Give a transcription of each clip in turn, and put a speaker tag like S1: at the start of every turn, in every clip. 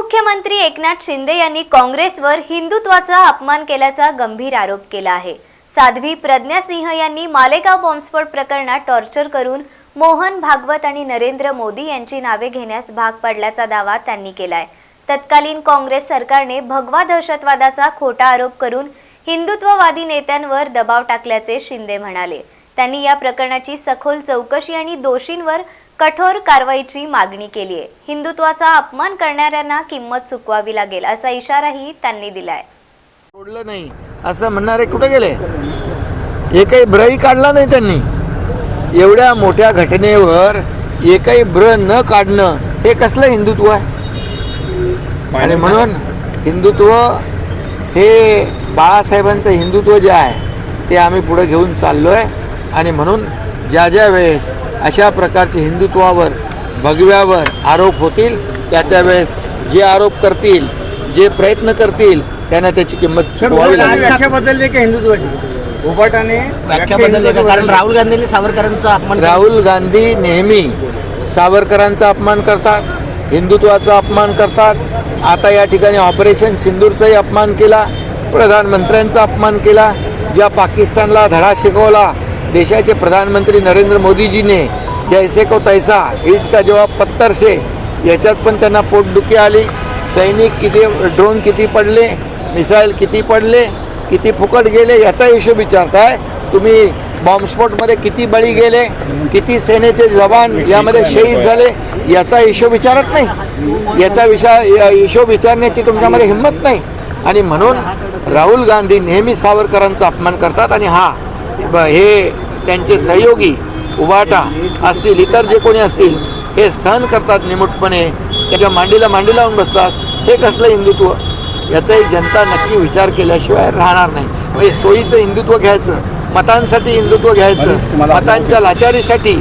S1: उपमुख्यमंत्री एकनाथ शिंदे यांनी काँग्रेसवर हिंदुत्वाचा अपमान केल्याचा गंभीर आरोप केला आहे. साध्वी प्रज्ञा सिंह यांनी मालेगाव बॉम्बस्फोट प्रकरणात टॉर्चर करून मोहन भागवत आणि नरेंद्र मोदी यांची नावे घेण्यास भाग पडल्याचा दावा त्यांनी केलाय. तत्कालीन काँग्रेस सरकारने भगवा दहशतवादाचा खोटा आरोप करून हिंदुत्ववादी नेत्यांवर दबाव टाकल्याचे शिंदे म्हणाले. त्यांनी या प्रकरणाची सखोल चौकशी आणि दोषींवर कठोर कारवाईची मागणी केली आहे. हिंदुत्वाचा अपमान करणाऱ्यांना किंमत चुकवावी लागेल असा इशाराही त्यांनी दिलाय.
S2: सोडलं नाही. असं म्हणणारे कुठे गेले? एकही ब्रही काढला नाही त्यांनी. एवढ्या मोठ्या घटनेवर एकही ब्र न काढणं हे कसलं हिंदुत्व आहे? आणि म्हणून हिंदुत्व हे बाळासाहेबांचं हिंदुत्व जे आहे ते आम्ही पुढे घेऊन चाललो आहे आणि म्हणून ज्या ज्या वेळेस अशा प्रकारचे हिंदुत्वावर भगव्यावर आरोप होतील त्या त्यावेळेस जे आरोप करतील जे प्रयत्न करतील त्यांना त्याची किंमत
S3: बदलली का हिंदुत्वाची? उभाटाने
S4: व्याख्या बदलली का? कारण राहुल गांधींनी सावरकरांचा अपमान.
S2: राहुल गांधी नेहमी सावरकरांचा अपमान करतात हिंदुत्वाचा अपमान करतात. आता या ठिकाणी ऑपरेशन सिंदूरचाही अपमान केला प्रधानमंत्र्यांचा अपमान केला ज्या पाकिस्तानला धडा शिकवला देशाचे प्रधानमंत्री नरेंद्र मोदीजीने जैसे को तैसा ईद का जेव्हा पत्तर से याच्यात पण त्यांना पोटदुखी आली. सैनिक किती ड्रोन किती पडले मिसाईल किती पडले किती फुकट गेले याचा हिशोब विचारताय. तुम्ही बॉम्बस्फोटमध्ये किती बळी गेले किती सेनेचे जवान यामध्ये शहीद झाले याचा हिशोब विचारत नाही. याचा विचार या हिशोब विचारण्याची तुमच्यामध्ये हिंमत नाही. आणि म्हणून राहुल गांधी नेहमी सावरकरांचा अपमान करतात. आणि हा हे त्यांचे सहयोगी उभाटा असतील इतर जे कोणी असतील हे सहन करतात निमूटपणे. त्याच्या मांडीला मांडी लावून बसतात. हे कसलं हिंदुत्व? याचाही जनता नक्की विचार केल्याशिवाय राहणार नाही. म्हणजे सोयीचं हिंदुत्व घ्यायचं मतांसाठी हिंदुत्व घ्यायचं मतांच्या लाचारीसाठी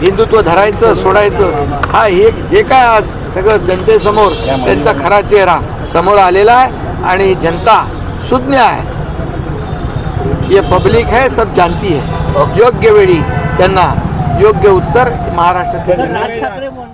S2: हिंदुत्व धरायचं सोडायचं हा हे जे काय आज सगळं जनतेसमोर त्यांचा खरा चेहरा समोर आलेला आहे आणि जनता सुज्ञ आहे. ये पब्लिक है सब जानती है। योग्य वेळी त्यांना योग्य उत्तर महाराष्ट्रातील